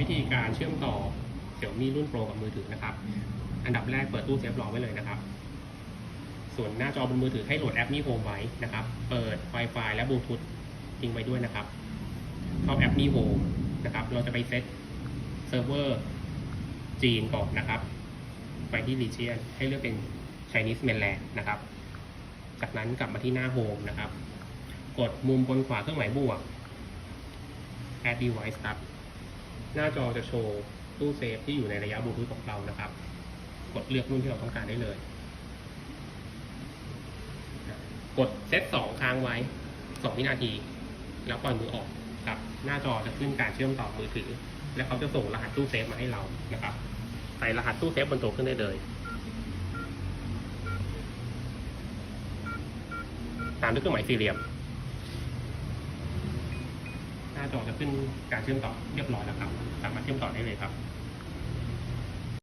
วิธีการเชื่อมต่อเสี่ยวมี่รุ่นโปรกับมือถือนะครับ อันดับแรกเปิดตู้เซฟรอไว้เลยนะครับ ส่วนหน้าจอบนมือถือให้โหลดแอปมี่โฮมไว้นะครับ เปิด Wi-Fi และบลูทูธทิ้งไว้ด้วยนะครับเข้าแอปมี่โฮมนะครับ เราจะไปเซตเซิร์ฟเวอร์จีนก่อนนะครับ ไปที่ region ให้เลือกเป็น Chinese mainland นะครับ จากนั้นกลับมาที่หน้าโฮมนะครับ กดมุมบนขวาเครื่องหมายบวก add device ครับ หน้าจอจะโชว์ตู้เซฟที่อยู่ในระยะบลูทูธของเรานะครับ กดเลือกรุ่นที่เราต้องการได้เลย กดเซตสองค้างไว้สองวินาที แล้วปล่อยมือออกครับ หน้าจอจะขึ้นการเชื่อมต่อมือถือ และเขาจะส่งรหัสตู้เซฟมาให้เรานะครับ ใส่รหัสตู้เซฟบนตัวขึ้นได้เลยตามด้วยเครื่องหมายสี่เหลี่ยม หน้าจอจะขึ้นการเชื่อมต่อเรียบร้อยแล้วครับ สามารถเชื่อมต่อได้เลยครับ